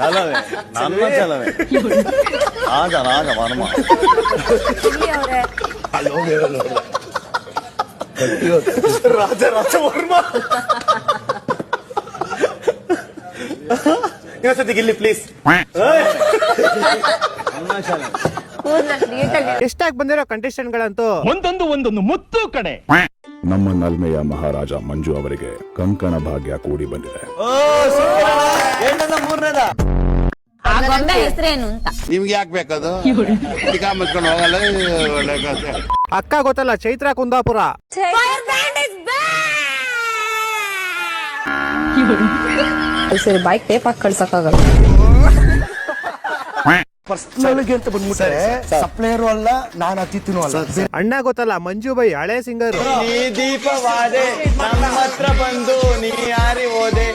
ಚಲವೇ. ನನ್ನ ಚಲವೇ. ರಾಜ ರಾಜ ವರ್ಮ ರಾಜ ರಾಜ ವರ್ಮ ಇನ್ನೊಂದ್ಸತಿ ಗಿಲ್ಲಿ ಪ್ಲೀಸ್ ನನ್ನ ಚಲವೇ. ಎಷ್ಟಾಗಿ ಬಂದಿರೋ ಕಂಟೆಸ್ಟೆಂಟ್ ಗಳಂತೂ ಒಂದೊಂದು ಒಂದೊಂದು ಮುತ್ತು ಕಡೆ. ನಮ್ಮ ನಲ್ಮೆಯ ಮಹಾರಾಜ ಮಂಜು ಅವರಿಗೆ ಕಂಕಣ ಭಾಗ್ಯ ಕೂಡಿ ಬಂದಿದೆ. ಏನದ ಮೂರನೇದ? ಆ ಗೊಂಬೆ ಹೆಸರೇನು ಅಂತ. ನಿಮ್ಗೆ ಯಾಕೆ ಬೇಕದು? ಟಿಕಾ ಮುಚ್ಕೊಂಡು ಹೋಗಲ್ಲ ಅಕ್ಕ ಗೊತ್ತಲ್ಲ ಚೈತ್ರ ಕುಂದಾಪುರ. ಸರಿ ಬೈಕ್ ಟೇಪ್ ಹಾಕಿ ಕಳ್ಸಕ್ಕಾಗಲ್ಲ. ಪರ್ಸನಲ್ಗೆ ಅಂತ ಬಂದ್ಬಿಟ್ರೆ ಸಪ್ಲೈಯರು ಅಲ್ಲ ನಾನು ಅತಿಥಿನೂ ಅಲ್ಲ. ಅಣ್ಣ ಗೊತ್ತಲ್ಲ ಮಂಜು ಬೈ ಹಳೆ ಸಿಂಗರ್ ನೀ ದೀಪವಾದೆ ನಮ್ಮ ಹತ್ರ ಬಂದು ನೀ ಯಾರಿ ಹೋದೆ.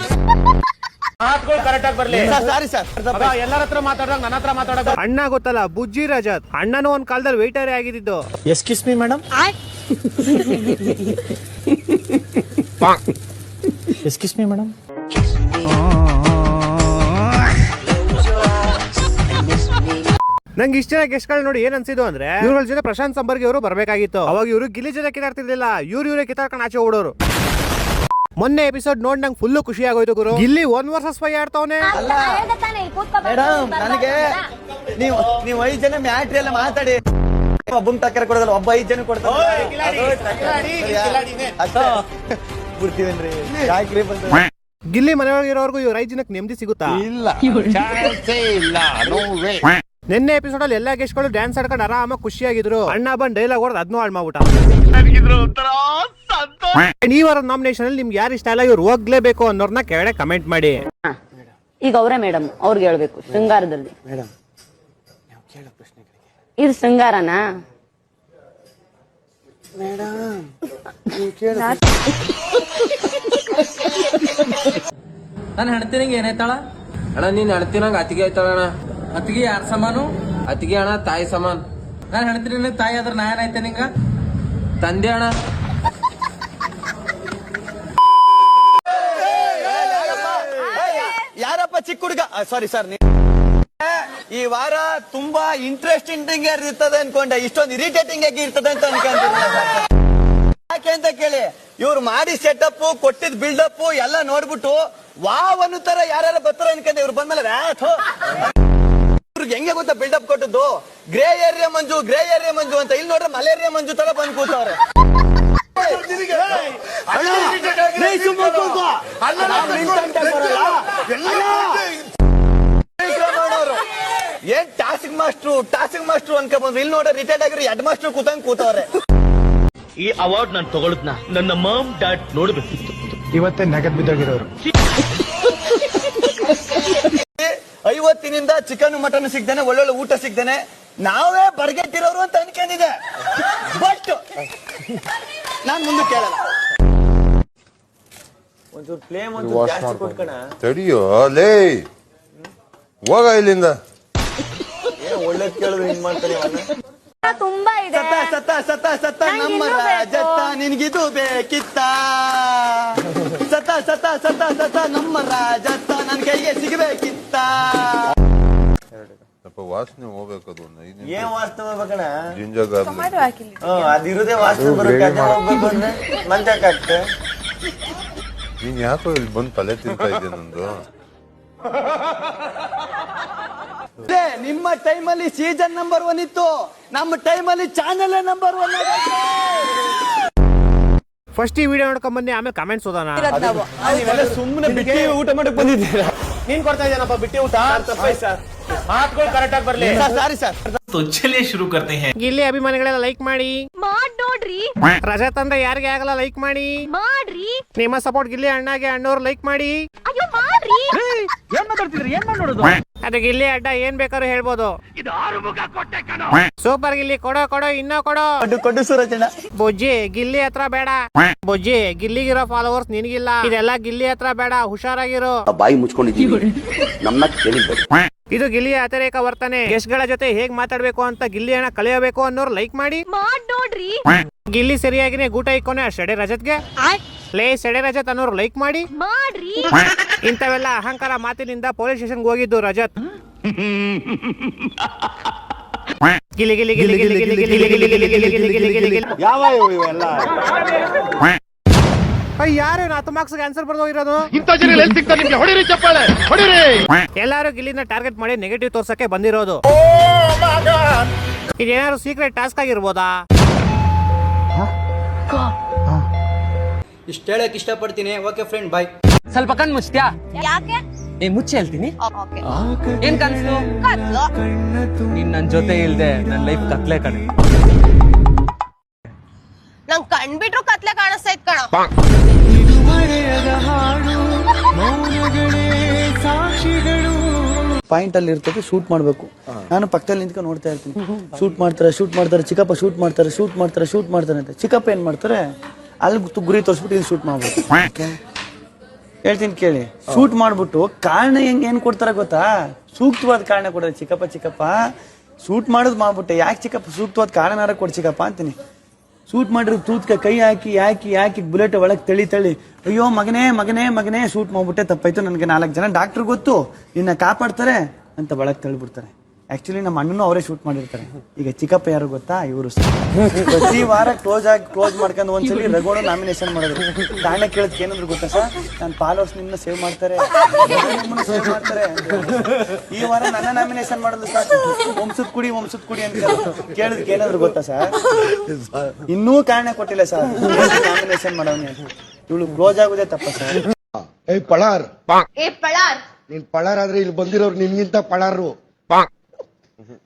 ಮಾತುಗಳು ಕರೆಕ್ಟ್ ಆಗಿ ಬರ್ಲಿ. Sorry sir. ಎಲ್ಲರ ಹತ್ರ ಮಾತಾಡ್ದಾಗ ನನ್ನ ಹತ್ರ ಮಾತಾಡೋದು. ಅಣ್ಣ ಗೊತ್ತಲ್ಲ ಬುಜ್ಜಿ ರಜತ್. ಅಣ್ಣನೂ ಒಂದ್ ಕಾಲದಲ್ಲಿ ವೇಟರೇ ಆಗಿದ್ದು. Excuse me madam excuse me madam ನಂಗೆ ಇಷ್ಟ ಗೆಸ್ಟ್ಗಳು ನೋಡಿ ಏನ್ ಅನ್ಸಿದ್ದು ಅಂದ್ರೆ ಇವ್ರ ಜೊತೆ ಪ್ರಶಾಂತ್ ಸಂಬರ್ಗಿ ಅವರು ಬರಬೇಕಾಗಿತ್ತು. ಅವಾಗ ಇವರು ಗಿಲ್ಲಿ ಜೊತೆ ಕಿತಾಡ್ತಿರ್ಲಿಲ್ಲ ಇವ್ರು ಇವರೇ ಕಿತಾಡ್ಕೊಂಡು ಆಚೆ ಓಡೋರು. ಮೊನ್ನೆ ಎಪಿಸೋಡ್ ನೋಡಿ ನಂಗೆ ಫುಲ್ಲು ಖುಷಿ ಆಗೋಯ್ತು ಗುರು. ಇಲ್ಲಿ ಒನ್ ವರ್ಸಸ್ ಫೈ ಆಡ್ತಾವನೆ. ಮೇಡಮ್ ನನಗೆ ನೀವು ನೀವು ಐದು ಜನ ಮ್ಯಾಟ್ರಿ ಎಲ್ಲ ಮಾತಾಡಿ. ಒಬ್ಬನ್ ಟಕ್ಕರ್ ಕೊಡೋದಲ್ಲ ಒಬ್ಬ ಐದು ಜನ ಕೊಡ್ತಾರೆ ಗಿಲ್ಲಿ ಮನೆಯೊಳಗಿರೋರ್ಗು ಇವ್ರ ಐದು ಜನಕ್ಕೆ ನೆಮ್ಮದಿ ಸಿಗುತ್ತಾ? ಇಲ್ಲ. ಚಾನ್ಸೇ ಇಲ್ಲ ನೋ ವೇ ನಿನ್ನೆ ಎಪಿಸೋಡ್ ಅಲ್ಲಿ ಎಲ್ಲಾ ಗೆಸ್ಟ್ಗಳು ಡ್ಯಾನ್ಸ್ ಆಡ್ಕೊಂಡು ಆರಾಮಾಗಿ ಖುಷಿಯಾಗಿದ್ರು. ಅಣ್ಣ ಬಂದ್ ಡೈಲಾಗ್ ಹೊಡೆದ್ ಅದ್ನೂ ಹಾಳು ಮಾಡ್ಬಿಟ್ಟ. ಈ ನಾಮಿನೇಷನ್ ಅಲ್ಲಿ ನಿಮ್ಗೆ ಯಾರು ಇಷ್ಟ ಇಲ್ಲ ಇವ್ರು ಹೋಗ್ಲೇಬೇಕು ಅನ್ನೋರ್ನ ಕೆಳಗಡೆ ಕಮೆಂಟ್ ಮಾಡಿ. ಈಗ ಅವರೇ ಮೇಡಮ್ ಅವ್ರಿಗೆ ಹೇಳ್ಬೇಕು ಶೃಂಗಾರದಲ್ಲಿ. ಇದು ಶೃಂಗಾರನಾ? ನಾನು ಹೆಣ್ತಿನಂಗೆ ಏನಾಯ್ತಾಳ ಅಣ್ಣ ನೀನ್ ಹೆಣ್ತಿನಂಗ ಅತಿಗೆ ಆಯ್ತಾಳಣ್ಣ ಅತಿಗೆ ಯಾರ ಸಮಾನು? ಅತಿಗೆ ಅಣ್ಣ ತಾಯಿ ಸಮಾನ್. ನಾನು ಹೇಳ್ತೀನಿ ತಾಯಿ ಆದ್ರೆ ನಾ ಏನಾಯ್ತೆ ನಿಂಗ? ತಂದೆ ಅಣ್ಣ. ಯಾರಪ್ಪ ಚಿಕ್ಕ ಹುಡುಗ? ಸಾರಿ ಸರ್ ಈ ವಾರ ತುಂಬಾ ಇಂಟ್ರೆಸ್ಟಿಂಗ್ ಇರ್ತದೆ ಅನ್ಕೊಂಡೆ. ಇಷ್ಟೊಂದು ಇರಿಟೇಟಿಂಗ್ ಆಗಿ ಇರ್ತದೆ ಅಂತ ಅನ್ಕೊಂತೀನಿ ಯಾಕೆ ಅಂತ ಕೇಳಿ ಇವ್ರು ಮಾಡಿ ಸೆಟಪ್ ಕೊಟ್ಟಿದ್ ಬಿಲ್ಡಪ್ ಎಲ್ಲ ನೋಡ್ಬಿಟ್ಟು ವಾವ್ ಅನ್ನೋ ತರ ಯಾರ್ಯಾರ ಬರ್ತಾರ ಅನ್ಕೊಂಡೆ. ಇವ್ರು ಬಂದ್ಮೇಲೆ ವ್ಯಾಥೋ ಇವ್ರಿಗೆ ಹೆಂಗೆ ಗೊತ್ತಾ ಬಿಲ್ಡಪ್ ಕೊಟ್ಟದ್ದು? Grey area Manju grey area Manju ಅಂತ. ಇಲ್ಲಿ ನೋಡ್ರೆ ಮಲೇರಿಯಾ ಮಂಜು ತರ ಬಂದ್ ಕೂತವ್ರೆ. ಏನ್ ಟಾಸಿಂಗ್ ಮಾಸ್ಟ್ರು ಟಾಸಿಂಗ್ ಮಾಸ್ಟ್ರು ಅನ್ಕೊ ಬಂದ್ರು ಇಲ್ಲಿ ನೋಡ್ರೆ ರಿಟೈರ್ಡ್ ಆಗಿರೋ ಹೆಡ್ ಮಾಸ್ಟರ್ ಕೂತಂಗ್ ಕೂತವ್ರೆ. ಈ ಅವಾರ್ಡ್ ನಾನು ತಗೊಳದ್ನ. ನನ್ನ ಮಾಮ್ ಡ್ಯಾಡ್ ನೋಡ್ಬೇಕಿತ್ತು. ಇವತ್ತೇ ನಗದ್ ಬಿದ್ದೋಗಿರೋರು. ಐವತ್ತಿನಿಂದ ಚಿಕನ್ ಮಟನ್ ಸಿಗ್ದೇನೆ ಒಳ್ಳೊಳ್ಳೆ ಊಟ ಸಿಗ್ದೇನೆ. ನಾವೇ ಬರ್ಗೆಟ್ಟಿರೋರು ಅಂತ ಅನ್ಕೊಂಡಿದೆ ಬಟ್ ನಾನ್ ಮುಂದೆ ಕೇಳಲ್ಲ. ಒಂಚೂರು ಜಾಸ್ತಿ ಕೊಟ್ಕಣ. ತಡಿಯೋ ಲೇ. ಹೋಗ ಇಲ್ಲಿಂದ. ಏ ಒಳ್ಳೇದ್ ಕೇಳಿದ್ರೆ ಹಿಂಗ್ ಮಾಡ್ತಾರೆ ಇವ್ನ. ತುಂಬಾ ಇದೆ. ಸತ ಸತ ಸತ ಸತ ನಂಗ್ ನಮ್ಮ ಇನ್ನೂ ಬೇಕು. ರಾಜತ್ತ ನಿನ್ಗಿದು ಬೇಕಿತ್ತ? ಸತ ಸತ ಸತ ಸತ ನಮ್ಮ ರಾಜತ್ತ ನನ್ ಕೈಗೆ ಸಿಗಬೇಕಿತ್ತ? ಸ್ವಲ್ಪ ವಾಸನೆ ಒಂದು ಐದು ನಿಮಿಷ. ಏನ್ ವಾಸನೆ ಹೋಗ್ಬೇಕಣ ಜಿಂಜರ್ ಗಾರ್ಲಿಕ್. ಹ್ಮ್ ಅದಿರುದೇ ವಾಸನೆ ಬರುತ್ತೆ ಅದೇ ಹೋಗ್ಬೇಕು ಅಂದ್ರೆ ಮಂಜಕ್ಕಾಗ್ತೆ ನೀನ್ ಯಾಕೋ ಇಲ್ಲಿ ಬಂದು ತಲೆ ತಿಂತಾ ಇದ್ದೆ ನಂದು? ಅದೇ, ನಿಮ್ಮ ಟೈಮಲ್ಲಿ ಸೀಸನ್ ನಂಬರ್ ಒನ್ ಇತ್ತು. ನಮ್ಮ ಟೈಮಲ್ಲಿ ಚಾನೆಲ್ ನಂಬರ್ ಒನ್ ಫಸ್ಟ್ ಈ ವಿಡಿಯೋ ನೋಡ್ಕೊಂಡ್ ಬನ್ನಿ ಆಮೇಲೆ ಕಮೆಂಟ್ಸ್ ಓದೋಣ. ಸುಮ್ಮನೆ ಬಿಟ್ಟಿ ಊಟ ಮಾಡಕ್ ಬಂದಿದ್ದೀರಾ? ನೀನ್ ಕೊಡ್ತಾ ಇದ್ದಾನಪ್ಪ ಬಿಟ್ಟಿ ಊಟ. ಮಾತುಗಳು ಕರೆಕ್ಟ್ ಆಗಿ ಬರ್ಲಿ. Sorry sir. ಗಿಲ್ಲಿ ಅಭಿಮಾನಿಗಳೆಲ್ಲ ಲೈಕ್ ಮಾಡಿ. ಮಾಡ್ ನೋಡ್ರಿ. ರಜತ್ ಅಂದ್ರೆ ಯಾರಿಗೆ ಆಗಲ್ಲ ಲೈಕ್ ಮಾಡಿ. ಮಾಡ್ರಿ. ನಿಮ್ಮ ಸಪೋರ್ಟ್ ಗಿಲ್ಲಿ ಅಣ್ಣಗೆ ಅಣ್ಣವ್ರು ಲೈಕ್ ಮಾಡಿ. ಅಯ್ಯೋ ಮಾಡ್ರಿ ಏನ್ ಮಾತಾಡ್ತಿದ್ರಿ? ಏನ್ ಮಾಡಿ ನೋಡುದು? ಅದು ಗಿಲ್ಲಿ ಅಡ್ಡ ಏನ್ ಬೇಕಾದ್ರೂ ಹೇಳ್ಬೋದು. ಸೂಪರ್ ಗಿಲ್ಲಿ ಕೊಡೋ ಕೊಡೋ ಇನ್ನೂ ಕೊಡೋ. ಕೊಡು ಕೊಡು ಸೂರಜಣ್ಣ ಬೊಜ್ಜಿ ಗಿಲ್ಲಿ ಹತ್ರ ಬೇಡ. ಬೊಜ್ಜಿ ಗಿಲ್ಲಿಗಿರೋ ಫಾಲೋವರ್ಸ್ ನಿನಗಿಲ್ಲ. ಇದೆಲ್ಲ ಗಿಲ್ಲಿ ಹತ್ರ ಬೇಡ ಹುಷಾರಾಗಿರೋ. ಬಾಯಿ ಮುಚ್ಕೊಂಡಿದ್ದೀವಿ ನಮ್ಮ ಕೇಳಿದ್ದೆ. ಇದು ಗಿಲ್ಲಿ ಅತಿರೇಕ ವರ್ತನೆ. ಗೆಸ್ಟ್ಗಳ ಜೊತೆ ಹೇಗ್ ಮಾತಾಡ್ಬೇಕು ಅಂತ ಗಿಲ್ಲಿ ಹಣ ಕಳೆಯಬೇಕು ಅನ್ನೋರು ಲೈಕ್ ಮಾಡಿ. ಮಾಡ್ ನೋಡ್ರಿ. ಗಿಲ್ಲಿ ಸರಿಯಾಗಿನೇ ಗೂಟ ಇಕ್ಕೋನೆ ಸಡೆ ರಜತ್ಗೆ ಲೇ ಸೆಡೆ ರಜತ್ ಅನ್ನೋರು ಲೈಕ್ ಮಾಡಿ ಇಂಥವೆಲ್ಲ ಅಹಂಕಾರ ಮಾತಿನಿಂದ ಪೊಲೀಸ್ ಸ್ಟೇಷನ್ಗೆ ಹೋಗಿದ್ದು ರಜತ್ ಗಿಲಿ ಗಿಲಿ ಗಿಲಿ ಗಿಲಿ ಗಿಲಿ ಗಿಲಿ ಗಿಲಿ ಗಿಲಿ ಗಿಲಿ ಗಿಲಿ ಗಿಲಿ ಗಿಲಿ ಗಿಲಿ ಗಿಲಿ. ಯಾವ ಇವೆಲ್ಲ ಅಯ್ಯ, ಯಾರು ಹತ್ತು ಮಾರ್ಕ್ಸ್ ಆನ್ಸರ್ ಬರ್ದು ಹೋಗಿರೋದು ಇಂಥ ಜನ ಎಲ್ಲಿ ಸಿಗ್ತಾರೆ ನಿಮ್ಗೆ ಹೊಡಿರಿ ಚಪ್ಪಾಳೆ ಹೊಡಿರಿ ಎಲ್ಲಾರು ಗಿಲ್ಲಿನ ಟಾರ್ಗೆಟ್ ಮಾಡಿ ನೆಗೆಟಿವ್ ತೋರ್ಸಕ್ಕೆ ಬಂದಿರೋದು ಇದೇನಾದ್ರು ಸೀಕ್ರೆಟ್ ಟಾಸ್ಕ್ ಆಗಿರ್ಬೋದಾ ಇಷ್ಟ ಹೇಳಕ್ ಇಷ್ಟಪಡ್ತೀನಿ. ಓಕೆ ಫ್ರೆಂಡ್ ಬಾಯ್ ಸ್ವಲ್ಪ ಕಣ್ ಮುಚ್ತ್ಯಾ ಯಾಕೆ? ಏ ಮುಚ್ಚಿ ಹೇಳ್ತೀನಿ. ಓಕೆ. ಏನ್ ಕನ್ಸು? ನೀನ್ ನನ್ ಜೊತೆ ಇಲ್ದೆ ನನ್ ಲೈಫ್ ಕತ್ಲೆ ಕಣೆ. ನಂಗ್ ಕಣ್ಬಿಟ್ರು ಕತ್ಲೆ ಕಾಣಿಸ್ತಾ ಇತ್ ಕಣ ಪಾಯಿಂಟ್ ಅಲ್ಲಿ ಇರ್ತದೆ ಶೂಟ್ ಮಾಡಬೇಕು. ನಾನು ಪಕ್ಕದಲ್ಲಿ ನಿಂತ್ಕೊಂಡು ನೋಡ್ತಾ ಇರ್ತೀನಿ. ಶೂಟ್ ಮಾಡ್ತಾರೆ ಶೂಟ್ ಮಾಡ್ತಾರೆ ಚಿಕ್ಕಪ್ಪ ಶೂಟ್ ಮಾಡ್ತಾರೆ ಶೂಟ್ ಮಾಡ್ತಾರೆ ಶೂಟ್ ಮಾಡ್ತಾರೆ ಅಂತ. ಚಿಕ್ಕಪ್ಪ ಏನ್ ಮಾಡ್ತಾರೆ ಅಲ್ಲಿ ತು- ಗುರಿ ತೋರಿಸ್ಬಿಟ್ಟು ಇಲ್ಲಿ ಶೂಟ್ ಮಾಡ್ಬೇಕು. ಹೇಳ್ತೀನಿ ಕೇಳಿ. ಶೂಟ್ ಮಾಡ್ಬಿಟ್ಟು ಕಾರಣ ಹೆಂಗ್ ಏನ್ ಕೊಡ್ತಾರೆ ಗೊತ್ತಾ? ಸೂಕ್ತವಾದ ಕಾರಣ ಕೊಡೋದು ಚಿಕ್ಕಪ್ಪ ಚಿಕ್ಕಪ್ಪ. ಶೂಟ್ ಮಾಡೋದು ಮಾಡ್ಬಿಟ್ಟೆ. ಯಾಕೆ ಚಿಕ್ಕಪ್ಪ ಸೂಕ್ತವಾದ ಕಾರಣನಾರ ಕೊಡ್ ಚಿಕ್ಕಪ್ಪ ಅಂತೀನಿ. ಶೂಟ್ ಮಾಡಿರೋ ತೂತ್ಕ ಕೈ ಹಾಕಿ ಹಾಕಿ ಹಾಕಿ ಬುಲೆಟ್ ಒಳಗೆ ತಳಿ ತಳಿ. ಅಯ್ಯೋ, ಮಗನೇ ಮಗನೇ ಮಗನೇ, ಸೂಟ್ ಮಾಡ್ಬಿಟ್ಟೆ ತಪ್ಪಾಯ್ತು. ನನಗೆ ನಾಲ್ಕು ಜನ ಡಾಕ್ಟ್ರ್ ಗೊತ್ತು. ನಿನ್ನ ಕಾಪಾಡ್ತಾರೆ ಅಂತ ಒಳಗೆ ತಳ್ಳಿಬಿಡ್ತಾರೆ ಆಕ್ಚುಲಿ ನಮ್ಮ ಅಣ್ಣನೂ ಅವರೇ ಶೂಟ್ ಮಾಡಿರ್ತಾರೆ. ಈಗ ಚಿಕ್ಕಪ್ಪ ಯಾರು ಗೊತ್ತಾ? ಇವರು ಪ್ರತಿ ವಾರ ಕ್ಲೋಸ್ ಆಗಿ ಕ್ಲೋಸ್ ಮಾಡ್ಕೊಂಡು ಒಂದ್ಸಲಿ ರಗೋಣ ನಾಮಿನೇಷನ್ ಮಾಡಿದ್ರು ಕಾರಣ ಕೇಳೋದಕ್ಕೆ ಏನಂದ್ರೆ ಗೊತ್ತಾ ಸರ್? ನನ್ನ ಫಾಲೋವರ್ಸ್ ನಿನ್ನ ಸೇವ್ ಮಾಡ್ತಾರೆ. ಸೇವ್ ಮಾಡ್ತಾರೆ ಈ ವಾರ ನನ್ನ ನಾಮಿನೇಷನ್ ಮಾಡಿದ್ರು ಸರ್ ವಂಸದ ಕುಡಿ ವಂಸದ ಕುಡಿ ಅಂತ ಕೇಳಿದ್ಕೆ ಏನಾದ್ರು ಗೊತ್ತಾ ಸರ್? ಇನ್ನೂ ಕಾರಣ ಕೊಟ್ಟಿಲ್ಲ ಸರ್. ನಾಮಿನೇಷನ್ ಮಾಡೋಣ ಇವಳು ಕ್ಲೋಸ್ ಆಗೋದೇ ತಪ್ಪ ಸರ್. ಏ ಪಳಾರ್. ಏ ಪಳಾರ್. ನೀನ್ ಪಳಾರ್ ಆದ್ರೆ ಇಲ್ಲಿ ಬಂದಿರೋರು ನಿನ್ಗಿಂತ ಪಳಾರು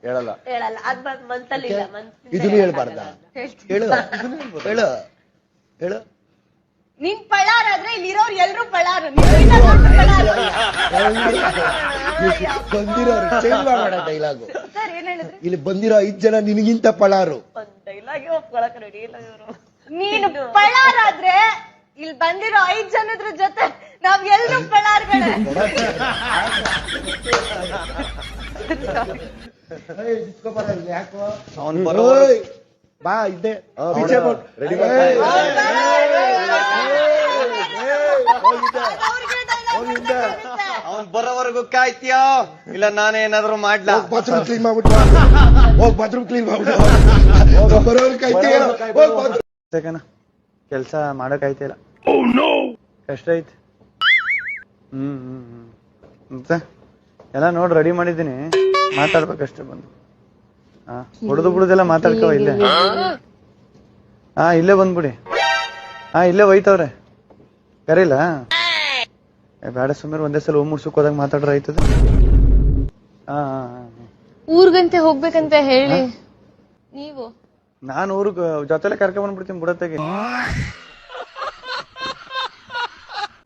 ಹೇಳಲ್ಲ. ಹೇಳಲ್ಲ. ಅದ್ ಮಂತಲ್ಲಿ ಇಲ್ಲ. ಇದನ್ನು ಹೇಳ್ಬಾರ್ದ? ಹೇಳು. ಹೇಳು. ಹೇಳು. ನೀನ್ ಆದ್ರೆ ಇಲ್ಲಿರೋರು ಎಲ್ರು ಪಳಾರ್. ನೀನ್ ಪಳಾರ್? ಬಂದಿರೋರು. ಚೇಂಜ್ ಮಾಡ ಡೈಲಾಗು ಸರ್ ಏನ್ ಹೇಳಿದ್ರಿ? ಇಲ್ಲಿ ಬಂದಿರೋ ಐದ್ ಜನ ನಿನಗಿಂತ ಪಳಾರು. ಡೈಲಾಗಿ ಒಪ್ಕೊಳಕ್ ರೆಡಿ ಇಲ್ಲ ಇವರು. ನೀನು ಪಳಾರಾದ್ರೆ ಇಲ್ಲಿ ಬಂದಿರೋ ಐದ್ ಜನದ್ರ ಜೊತೆ ನಾವ್ ಎಲ್ರು ಪಳಾರ್ಗಳೇ. ಅವ್ನು ಬರೋವರೆಗೂ ಬಾ ಇದ್ದೆ. ಅವ್ನ್ ಕಾಯ್ತೀಯೋ? ಇಲ್ಲ ನಾನೇ ಏನಾದ್ರು ಮಾಡ್ಲಾ? ಹೋಗ್ ಬಾತ್ರೂಮ್ ಕ್ಲೀನ್ ಮಾಡ್ಬಿಟ್ಟು. ಹೋಗ್ ಬಾತ್ರೂಮ್ ಕ್ಲೀನ್ ಮಾಡ್ಬಿಟ್ಟು. ಕೆಲ್ಸ ಕಾಯ್ತೀಯ? ಹೋಗ್ ಬಾತ್ರೂಮ್ ಕೆಲಸ ಮಾಡಕ್ ಆಯ್ತಿಲ್ಲ ಕಷ್ಟ ಐತಿ ಹ್ಮ್ ಹ್ಮ್ ಹ್ಮ್. ಮತ್ತೆ? ಎಲ್ಲ ನೋಡ್ ರೆಡಿ ಮಾಡಿದ್ದೀನಿ. ಮಾತಾಡ್ಬೇಕಷ್ಟೇ ಬಂದು. ಹಾ ಹೊಡೆದು ಬಿಡುದೆಲ್ಲ ಮಾತಾಡ್ಕೋ ಇಲ್ಲೇ. ಹಾ? ಇಲ್ಲೇ ಬಂದ್ಬಿಡಿ. ಹಾ ಇಲ್ಲೇ ಒಯ್ತವ್ರೆ. ಕರೀಲ? ಏ, ಬೇಡ ಸುಮ್ಮನೆ ಒಂದೇ ಸಲ ಹೋಗ್ ಮುಡ್ಸಕ್ ಹೋದಾಗ ಮಾತಾಡ್ರ ಆಯ್ತದ. ಹಾ ಹಾ ಹಾ ಊರ್ಗಂತೆ ಹೋಗ್ಬೇಕಂತ ಹೇಳಿ. ನೀವು? ನಾನು ಊರಿಗೆ ಜೊತೆಲೆ ಕರ್ಕೊಂಡ್ ಬಂದ್ಬಿಡ್ತೀನಿ ಬುಡತೆಗೆ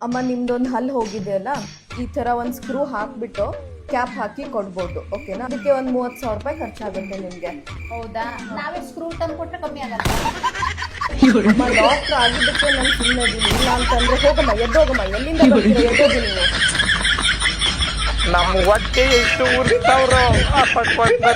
ಅಮ್ಮ ನಿಮ್ದೊಂದು ಹಲ್ ಹೋಗಿದೆ ಅಲ್ಲ ಈ ತರ ಒಂದ್ ಸ್ಕ್ರೂ ಹಾಕ್ಬಿಟ್ಟು ಕ್ಯಾಪ್ ಹಾಕಿ ಕೊಡ್ಬೋದು ಓಕೆನಾ ಅದಕ್ಕೆ ಒಂದ್ ಮೂವತ್ ಸಾವಿರ ರೂಪಾಯಿ ಖರ್ಚಾಗುತ್ತೆ ನಿಮಗೆ. ಹೌದಾ? ನಾವೇ ಸ್ಕ್ರೂ ತಂದು ಕೊಟ್ರೆ ಕಮ್ಮಿ ಆಗಲ್ಲ ಡಾಕ್ಟರ್ ಆಗಿದ್ದಕ್ಕೆ ನಾನು ಸುಮ್ಮನೆ ಇಲ್ಲ ಅಂತಂದ್ರೆ ಹೋಗಮ್ಮ ಎದ್ದೋಗಮ್ಮ. ಎಲ್ಲಿಂದ ಬರ್ತೀರಾ? ಎದ್ದೋಗಿ ನೀವು. ನಮ್ಮ ಹೊಟ್ಟೆ ಎಷ್ಟು ಉರ್ತಾವ್ರೋ ಆ ಪಕ್ವದ